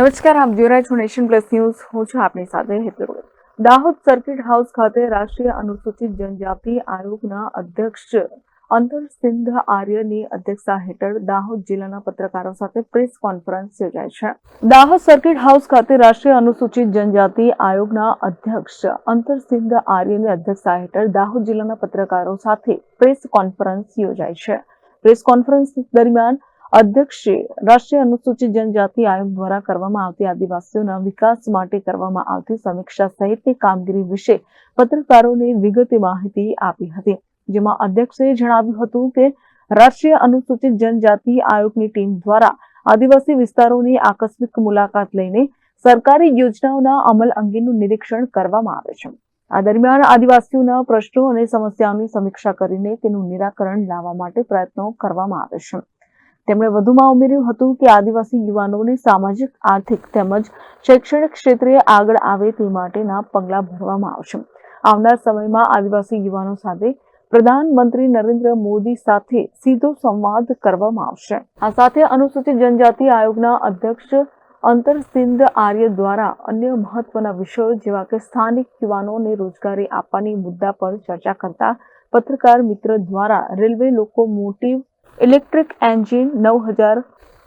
નમસ્કાર આપ જોઈ રહ્યા છો નેશન પ્લસ ન્યૂઝ. હું છું આપની સાથે હેતલ દાહોદ સર્કિટ હાઉસ ખાતે રાષ્ટ્રીય અનુસૂચિત જનજાતિ આયોગના અધ્યક્ષ અંતર સિંધ આર્યની અધ્યક્ષતા હેઠળ દાહોદ જિલ્લાના પત્રકારો સાથે પ્રેસ કોન્ફરન્સ યોજાય છે. દાહોદ સર્કિટ હાઉસ ખાતે રાષ્ટ્રીય અનુસૂચિત જનજાતિ આયોગના અધ્યક્ષ અંતર સિંધ આર્યની અધ્યક્ષતા હેઠળ દાહોદ જિલ્લાના પત્રકારો સાથે પ્રેસ કોન્ફરન્સ યોજાય છે. પ્રેસ કોન્ફરન્સ દરમિયાન અધ્યક્ષે રાષ્ટ્રીય અનુસૂચિત જનજાતિ આયોગ દ્વારા કરવામાં આવતી આદિવાસીઓના વિકાસ માટે કરવામાં આવતી સમીક્ષા સહિતની કામગીરી વિશે પત્રકારોને વિગતે માહિતી આપી હતી. જેમાં અધ્યક્ષે જણાવ્યું હતું કે, રાષ્ટ્રીય અનુસૂચિત જનજાતિ આયોગની ટીમ દ્વારા આદિવાસી વિસ્તારોની આકસ્મિક મુલાકાત લઈને સરકારી યોજનાઓના અમલ અંગેનું નિરીક્ષણ કરવામાં આવે છે. આ દરમિયાન આદિવાસીઓના પ્રશ્નો અને સમસ્યાઓની સમીક્ષા કરીને તેનું નિરાકરણ લાવવા માટે પ્રયત્નો કરવામાં આવે છે. તેમણે વધુમાં ઉમેર્યું હતું કે આદિવાસી યુવાનોને સામાજિક, આર્થિક તેમજ શૈક્ષણિક ક્ષેત્રે આગળ આવે તે માટેના પગલાં ભરવામાં આવશે. આવનાર સમયમાં આદિવાસી યુવાનો સાથે પ્રધાનમંત્રી નરેન્દ્ર મોદી સાથે સીધો સંવાદ કરવામાં આવશે. આ સાથે અનુસૂચિત જનજાતિ આયોગના અધ્યક્ષ અંતર સિંધ આર્ય દ્વારા અન્ય મહત્વના વિષયો જેવા કે સ્થાનિક યુવાનોને રોજગારી આપવાની મુદ્દા પર ચર્ચા કરતા પત્રકાર મિત્ર દ્વારા રેલવે લોકોમોટિવ ઇલેક્ટ્રિક એન્જિન નવ હજાર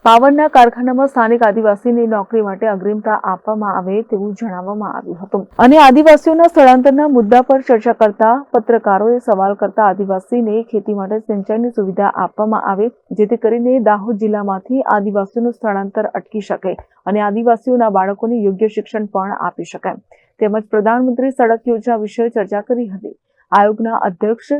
પાવરના કારખાનામાં સ્થાનિક આદિવાસીની નોકરી માટે અગ્રિમતા આપવામાં આવે તેવું જણાવવામાં આવ્યું હતું. અને આદિવાસીઓના સ્થળાંતરના મુદ્દા પર ચર્ચા કરતા પત્રકારોએ સવાલ કરતા આદિવાસીને ખેતી માટે સિંચાઈની સુવિધા આપવામાં આવે, જેથી કરીને દાહોદ જિલ્લામાંથી આદિવાસીઓનું સ્થળાંતર અટકી શકે અને આદિવાસીઓના બાળકોને યોગ્ય શિક્ષણ પણ આપી શકાય. તેમજ પ્રધાનમંત્રી સડક યોજના વિશે ચર્ચા કરી હતી. આયોગના અધ્યક્ષ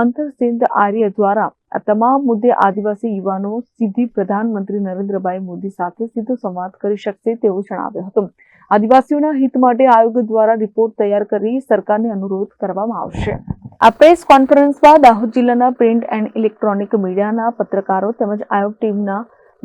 અંતર સિંધ આર્ય દ્વારા આ તમામ મુદ્દે આદિવાસી યુવાનો સીધી પ્રધાનમંત્રી નરેન્દ્રભાઈ મોદી સાથે સીધો સંવાદ કરી શકશે તેવું જણાવ્યું હતું. આદિવાસીઓના હિત માટે આયોગ દ્વારા રિપોર્ટ તૈયાર કરી સરકારને અનુરોધ કરવામાં આવશે. આ પ્રેસ કોન્ફરન્સમાં દાહોદ જિલ્લાના પ્રિન્ટ એન્ડ ઇલેક્ટ્રોનિક મીડિયાના પત્રકારો તેમજ આયોગ ટીમના